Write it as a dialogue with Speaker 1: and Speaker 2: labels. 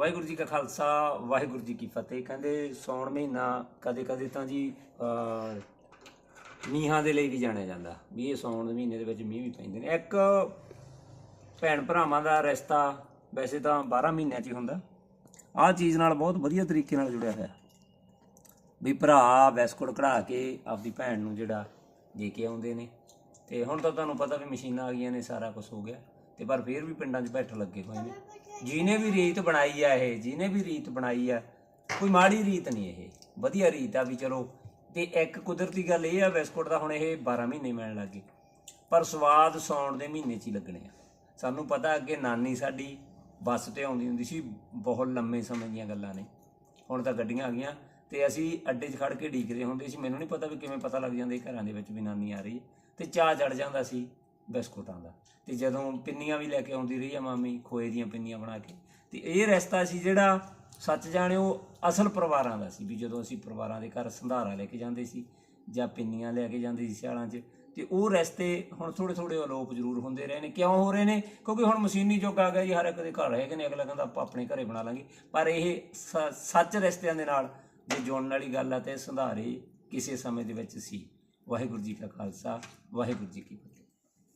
Speaker 1: ਵਾਹਿਗੁਰੂ ਜੀ ਕਾ ਖਾਲਸਾ, ਵਾਹਿਗੁਰੂ ਜੀ ਕੀ ਫਤਿਹ। ਕਹਿੰਦੇ ਸੌਣ ਮਹੀਨਾ ਕਦੇ ਕਦੇ ਤਾਂ ਜੀ ਮੀਂਹਾਂ ਦੇ ਲਈ ਵੀ ਜਾਣਿਆ ਜਾਂਦਾ। ਵੀ ਇਹ ਸੌਣ ਦੇ ਮਹੀਨੇ ਦੇ ਵਿੱਚ ਮੀਂਹ ਵੀ ਪੈਂਦੇ ਨੇ। ਇੱਕ ਭੈਣ ਭਰਾਵਾਂ ਦਾ ਰਿਸ਼ਤਾ ਵੈਸੇ ਤਾਂ 12 ਮਹੀਨਿਆਂ 'ਚ ਹੀ ਹੁੰਦਾ। ਆਹ ਚੀਜ਼ ਨਾਲ ਬਹੁਤ ਵਧੀਆ ਤਰੀਕੇ ਨਾਲ ਜੁੜਿਆ ਹੋਇਆ। ਵੀ ਭਰਾ ਵੈਸਕੋਟ ਕਢਾ ਕੇ ਆਪਦੀ ਭੈਣ ਨੂੰ ਜਿਹੜਾ ਦੇ ਕੇ ਆਉਂਦੇ ਨੇ। ਤੇ ਹੁਣ ਤਾਂ ਤੁਹਾਨੂੰ ਪਤਾ ਵੀ ਮਸ਼ੀਨਾਂ ਆ ਗਈਆਂ ਨੇ, ਸਾਰਾ ਕੁਝ ਹੋ ਗਿਆ। ਤੇ ਪਰ ਫਿਰ ਵੀ ਪਿੰਡਾਂ 'ਚ ਬੈਠ ਲੱਗੇ ਹੋਏ ਨੇ ਜਿਹਨੇ ਵੀ ਰੀਤ ਬਣਾਈ ਆ ਇਹ, ਜਿਹਨੇ ਵੀ ਰੀਤ ਬਣਾਈ ਆ, ਕੋਈ ਮਾੜੀ ਰੀਤ ਨਹੀਂ ਇਹ। ਵਧੀਆ ਰੀਤ ਆ ਵੀ ਚਲੋ, ਤੇ ਇੱਕ ਕੁਦਰਤੀ ਗੱਲ ਇਹ ਆ, ਬਿਸਕੁਟ ਦਾ ਹੁਣ ਇਹ 12 ਮਹੀਨੇ ਮਿਲਣ ਲੱਗੇ ਪਰ ਸਵਾਦ ਸੌਣ ਦੇ ਮਹੀਨੇ 'ਚ ਹੀ ਲੱਗਣੇ ਆ। ਸਾਨੂੰ ਪਤਾ ਅੱਗੇ ਨਾਨੀ ਸਾਡੀ ਬੱਸ ਤੇ ਆਉਂਦੀ ਹੁੰਦੀ ਸੀ, ਬਹੁਤ ਲੰਮੇ ਸਮੇਂ ਦੀਆਂ ਗੱਲਾਂ ਨੇ। ਹੁਣ ਤਾਂ ਗੱਡੀਆਂ ਆ ਗਈਆਂ ਤੇ ਅਸੀਂ ਅੱਡੇ 'ਚ ਖੜ ਕੇ ਢੀਕਦੇ ਹੁੰਦੇ ਸੀ। ਮੈਨੂੰ ਨਹੀਂ ਪਤਾ ਵੀ ਕਿਵੇਂ ਪਤਾ ਲੱਗ ਜਾਂਦਾ ਸੀ ਘਰਾਂ ਦੇ ਵਿੱਚ ਵੀ ਨਾਨੀ ਆ ਰਹੀ ਹੈ। ਤੇ ਚਾਹ ਚੜ ਜਾਂਦਾ ਸੀ। ਬਿਸਕੁਟਾਂ ਦਾ ਤੇ ਜਦੋਂ ਪਿੰਨੀਆਂ ਵੀ ਲੈ ਕੇ ਆਉਂਦੀ ਰਹੀ ਆ ਮਾਮੀ, ਖੋਏ ਦੀਆਂ ਪਿੰਨੀਆਂ ਬਣਾ ਕੇ। ਤੇ ਇਹ ਰਸਤਾ ਸੀ ਜਿਹੜਾ ਸੱਚ ਜਾਣਿਓ ਅਸਲ ਪਰਿਵਾਰਾਂ ਦਾ ਸੀ, ਵੀ ਜਦੋਂ ਅਸੀਂ ਪਰਿਵਾਰਾਂ ਦੇ ਘਰ ਸੰਧਾਰਾ ਲੈ ਕੇ ਜਾਂਦੇ ਸੀ ਜਾਂ ਪਿੰਨੀਆਂ ਲੈ ਕੇ ਜਾਂਦੇ ਸੀ ਸਿਆਲਾਂ 'ਚ, ਤੇ ਉਹ ਰਸਤੇ ਹੁਣ ਥੋੜੇ ਥੋੜੇ ਅਲੋਪ ਜ਼ਰੂਰ ਹੁੰਦੇ ਰਹੇ ਨੇ। ਕਿਉਂ ਹੋ ਰਹੇ ਨੇ? ਕਿਉਂਕਿ ਹੁਣ ਮਸ਼ੀਨੀ ਯੁੱਗ ਆ ਗਿਆ ਜੀ, ਹਰ ਇੱਕ ਦੇ ਘਰ ਹੈਗੇ ਨੇ, ਅਗਲਾ ਕਹਿੰਦਾ ਆਪਾਂ ਆਪਣੇ ਘਰੇ ਬਣਾ ਲਾਂਗੇ। ਪਰ ਇਹ ਸ- ਸੱਚ ਰਸਤਿਆਂ ਦੇ ਨਾਲ ਜੇ ਜੁੜਨ ਵਾਲੀ ਗੱਲ ਆ ਤੇ ਸੰਧਾਰੇ ਕਿਸੇ ਸਮੇਂ ਦੇ ਵਿੱਚ ਸੀ। ਵਾਹਿਗੁਰੂ ਜੀ ਕਾ ਖਾਲਸਾ, ਵਾਹਿਗੁਰੂ ਜੀ ਕੀ ਫਤਿਹ।